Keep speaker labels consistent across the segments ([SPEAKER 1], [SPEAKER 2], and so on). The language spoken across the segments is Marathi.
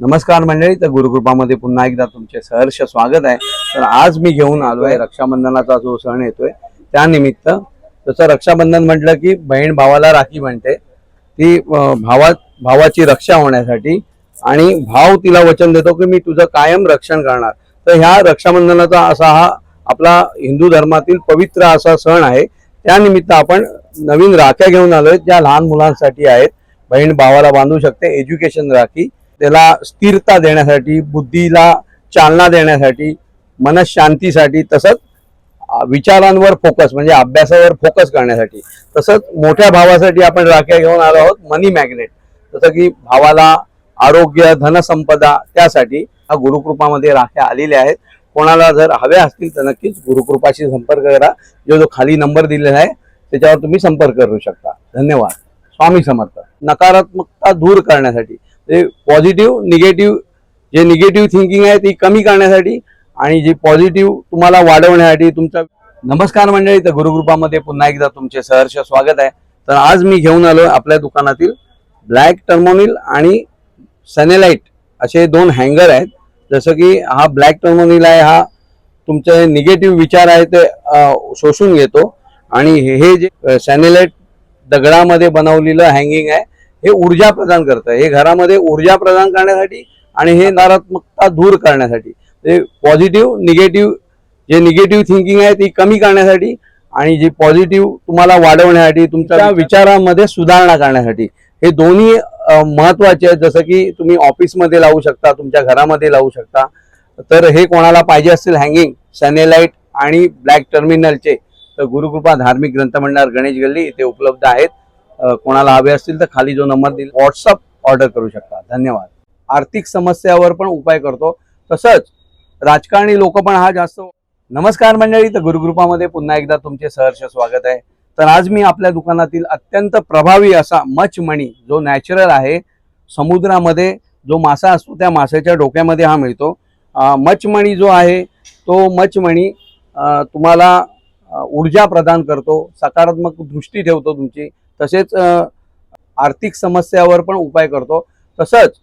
[SPEAKER 1] नमस्कार मंडळी तर गुरुकृपामध्ये पुन्हा एकदा तुमचे सहर्ष स्वागत आहे. तर आज मी घेऊन आलो आहे रक्षाबंधनाचा जो सण येतोय त्यानिमित्त जसं रक्षाबंधन म्हटलं की बहीण भावाला राखी म्हणते ती भावा भावाची रक्षा होण्यासाठी आणि भाव तिला वचन देतो की मी तुझं कायम रक्षण करणार. तर ह्या रक्षाबंधनाचा असा हा आपला हिंदू धर्मातील पवित्र असा सण आहे. त्यानिमित्त आपण नवीन राख्या घेऊन आलोय ज्या लहान मुलांसाठी आहेत. बहीण भावाला बांधू शकते एज्युकेशन राखी. त्याला स्थिरता देण्यासाठी बुद्धीला चालना देण्यासाठी मनशांतीसाठी तसंच विचारांवर फोकस म्हणजे अभ्यासावर फोकस करण्यासाठी. तसंच मोठ्या भावासाठी आपण राख्या घेऊन आलो आहोत मनी मॅग्नेट जसं की भावाला आरोग्य धनसंपदा त्यासाठी हा गुरुकृपामध्ये राख्या आलेल्या आहेत. कोणाला जर हव्या असतील तर नक्कीच गुरुकृपाशी संपर्क करा. जो जो खाली नंबर दिलेला आहे त्याच्यावर तुम्ही संपर्क करू शकता. धन्यवाद. स्वामी समर्थ. नकारात्मकता दूर करण्यासाठी. ते पॉझिटिव्ह निगेटिव्ह जे निगेटिव्ह थिंकिंग आहे ती कमी करण्यासाठी आणि जी पॉझिटिव्ह तुम्हाला वाढवण्यासाठी तुमचा नमस्कार मंडळी तर गुरुकृपामध्ये पुन्हा एकदा तुमचे सहर्ष स्वागत आहे. तर आज मी घेऊन आलो आपल्या दुकानातील ब्लॅक टर्मोनिल आणि सनेलाइट असे दोन हँगर आहेत. जसं की हा ब्लॅक टर्मोनिल आहे हा तुमचे निगेटिव्ह विचार आहे ते शोषून घेतो. आणि हे हे जे सॅनेलाइट दगडामध्ये बनवलेलं हँगिंग आहे हे ऊर्जा प्रदान करतं. हे घरामध्ये ऊर्जा प्रदान करण्यासाठी आणि हे नकारात्मकता दूर करण्यासाठी. ते पॉझिटिव्ह निगेटिव्ह जे निगेटिव्ह थिंकिंग आहे ती कमी करण्यासाठी आणि जी पॉझिटिव्ह तुम्हाला वाढवण्यासाठी तुमच्या विचारांमध्ये सुधारणा करण्यासाठी. हे दोन्ही महत्त्वाचे आहेत. जसं की तुम्ही ऑफिसमध्ये लावू शकता तुमच्या घरामध्ये लावू शकता. तर हे कोणाला पाहिजे असतील हँगिंग सॅनेलाइट आणि ब्लॅक टर्मिनलचे तर गुरुकृपा धार्मिक ग्रंथमंडळ गणेश गल्ली इथे उपलब्ध आहेत. कोणाला हवे असतील तर खाली जो नंबर देईल व्हॉट्सअप ऑर्डर करू शकता. धन्यवाद. आर्थिक समस्यावर पण उपाय करतो. तसंच राजकारणी लोक पण हा जास्त नमस्कार मंडळी तर गुरुग्रुपामध्ये पुन्हा एकदा तुमचे सहर्ष स्वागत आहे. तर आज मी आपल्या दुकानातील अत्यंत प्रभावी असा मचमणी जो नॅचरल आहे समुद्रामध्ये जो मासा असतो त्या माशाच्या डोक्यामध्ये हा मिळतो. मचमणी जो आहे तो मचमणी तुम्हाला ऊर्जा प्रदान करतो सकारात्मक दृष्टी ठेवतो तुमची तसेच आर्थिक समस्यावर पण उपाय करतो. तसंच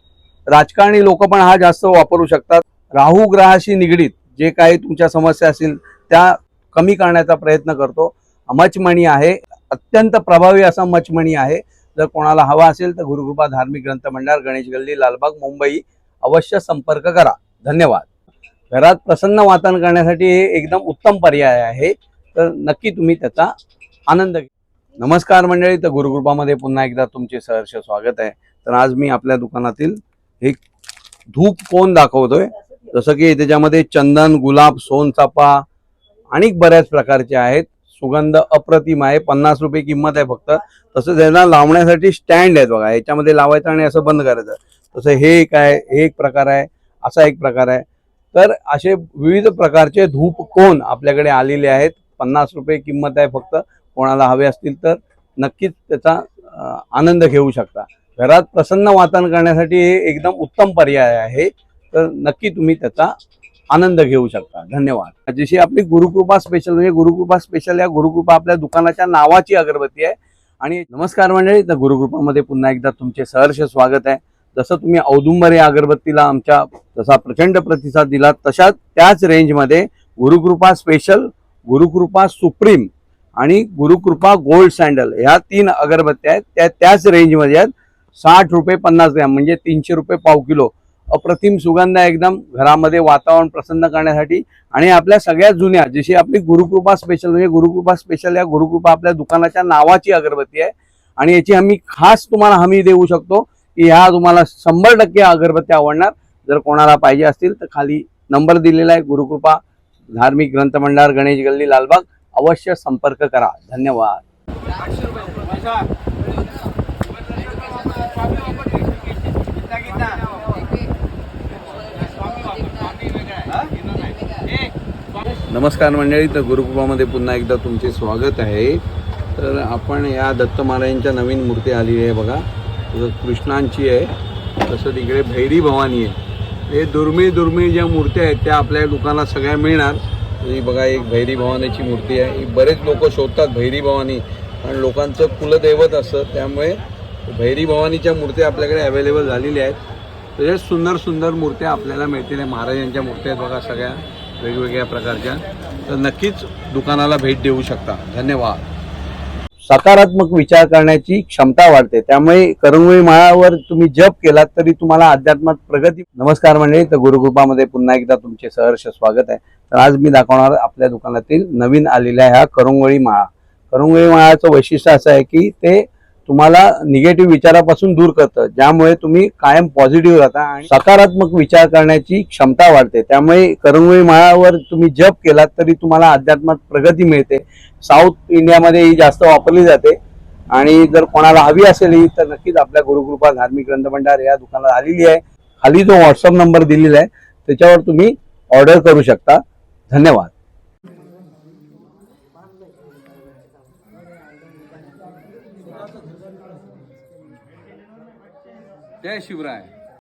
[SPEAKER 1] राजकारणी लोक पण हा जास्त वापरू शकतात. राहू ग्रहाशी निगडीत जे काही तुमच्या समस्या असतील त्या कमी करण्याचा प्रयत्न करतो. मचमणी आहे. अत्यंत प्रभावी असा मचमणी आहे. जर कोणाला हवा असेल तर गुरुकृपा धार्मिक ग्रंथ मंडळ गणेश गल्ली लालबाग मुंबई अवश्य संपर्क करा. धन्यवाद. घरात प्रसन्न वातावरण करण्यासाठी हे एकदम उत्तम पर्याय आहे. तर नक्की तुम्ही त्याचा आनंद घ्या. नमस्कार मंडळी तर गुरुकृपामध्ये पुन्हा एकदा तुमचे सहर्ष स्वागत आहे. तर आज मी आपल्या दुकानातील एक धूप कोण दाखवतोय? जसं की त्याच्यामध्ये चंदन गुलाब सोनचापा आणि बऱ्याच प्रकारचे आहेत. सुगंध अप्रतिम आहे. पन्नास रुपये किंमत आहे फक्त. तसं त्यांना लावण्यासाठी स्टँड आहेत बघा. याच्यामध्ये लावायचं आणि असं बंद करायचं. तसं हे एक आहे. हे एक प्रकार आहे. असा एक प्रकार आहे. तर असे विविध प्रकारचे धूप कोण आपल्याकडे आलेले आहेत? पन्नास रुपये किंमत आहे फक्त. कोणाला हवे असतील तर नक्कीच त्याचा आनंद घेऊ शकता. घरात प्रसन्न वातावरण करण्यासाठी हे एकदम उत्तम पर्याय आहे. तर नक्की तुम्ही त्याचा आनंद घेऊ शकता. धन्यवाद. जशी आपली गुरुकृपा स्पेशल म्हणजे गुरुकृपा स्पेशल या गुरुकृपा आपल्या दुकानाच्या नावाची अगरबत्ती आहे. आणि नमस्कार मंडळी तर गुरुकृपामध्ये पुन्हा एकदा तुमचे सहर्ष स्वागत आहे. जसं तुम्ही औदुंबर या अगरबत्तीला आमच्या जसा प्रचंड प्रतिसाद दिला तशा त्याच रेंजमध्ये गुरुकृपा स्पेशल गुरुकृपा सुप्रीम आणि गुरुकृपा गोल्ड सँडल ह्या तीन अगरबत्त्या आहेत. त्या त्याच रेंजमध्ये आहेत. साठ रुपये पन्नास ग्रॅम म्हणजे तीनशे रुपये पाव किलो. अप्रतिम सुगंध आहे एकदम घरामध्ये वातावरण प्रसन्न करण्यासाठी. आणि आपल्या सगळ्यात जुन्या जशी आपली गुरुकृपा स्पेशल म्हणजे गुरुकृपा स्पेशल या गुरुकृपा आपल्या दुकानाच्या नावाची अगरबत्ती आहे. आणि याची आम्ही खास तुम्हाला हमी देऊ शकतो की ह्या तुम्हाला शंभर टक्के अगरबत्त्या आवडणार. जर कोणाला पाहिजे असतील तर खाली नंबर दिलेला आहे गुरुकृपा धार्मिक ग्रंथमंडळ गणेश गल्ली लालबाग अवश्य संपर्क करा. धन्यवाद. नमस्कार मंडळी तर गुरुकृपामध्ये पुन्हा एकदा तुमचे स्वागत आहे. तर आपण या दत्त महाराजांच्या नवीन मूर्ती आलेली आहे बघा. कृष्णांची आहे. तसं तिकडे भैरी भवानी आहे. हे दुर्मिळ दुर्मिळ ज्या मूर्त्या आहेत त्या आपल्या दुकानात सगळ्या मिळणार. ही बघा एक भैरी भवानीची मूर्ती आहे. ही बरेच लोक शोधतात भैरी भवानी. कारण लोकांचं कुलदैवत असतं. त्यामुळे भैरी भवानीच्या मूर्त्या आपल्याकडे अवेलेबल झालेल्या आहेत. तसेच सुंदर सुंदर मूर्त्या आपल्याला मिळतील. महाराजांच्या मूर्त्या आहेत बघा सगळ्या वेगवेगळ्या प्रकारच्या. तर नक्कीच दुकानाला भेट देऊ शकता. धन्यवाद. सकारात्मक विचार करण्याची क्षमता वाढते. त्यामुळे करंगळी माळावर तुम्ही जप केलात तरी तुम्हाला अध्यात्मात प्रगती नमस्कार मंडळी तर गुरुकृपामध्ये पुन्हा एकदा तुमचे सहर्ष स्वागत आहे. तर आज मी दाखवणार आपल्या दुकानातील नवीन आलेल्या ह्या करंगोळी माळा. करंगोळी माळाचं वैशिष्ट्य असं आहे की ते तुम्हाला निगेटिव्ह विचारापासून दूर करतं. ज्यामुळे तुम्ही कायम पॉझिटिव्ह राहता आणि सकारात्मक विचार करण्याची क्षमता वाढते. त्यामुळे करंगोळी माळावर तुम्ही जप केलात तरी तुम्हाला अध्यात्मात प्रगती मिळते. साऊथ इंडियामध्ये ही जास्त वापरली जाते. आणि जर कोणाला हवी असेल ही तर नक्कीच आपल्या गुरुकृपा धार्मिक ग्रंथभंडार या दुकानात आलेली आहे. खाली जो व्हॉट्सअप नंबर दिलेला आहे त्याच्यावर तुम्ही ऑर्डर करू शकता. धन्यवाद. जय शिवराय.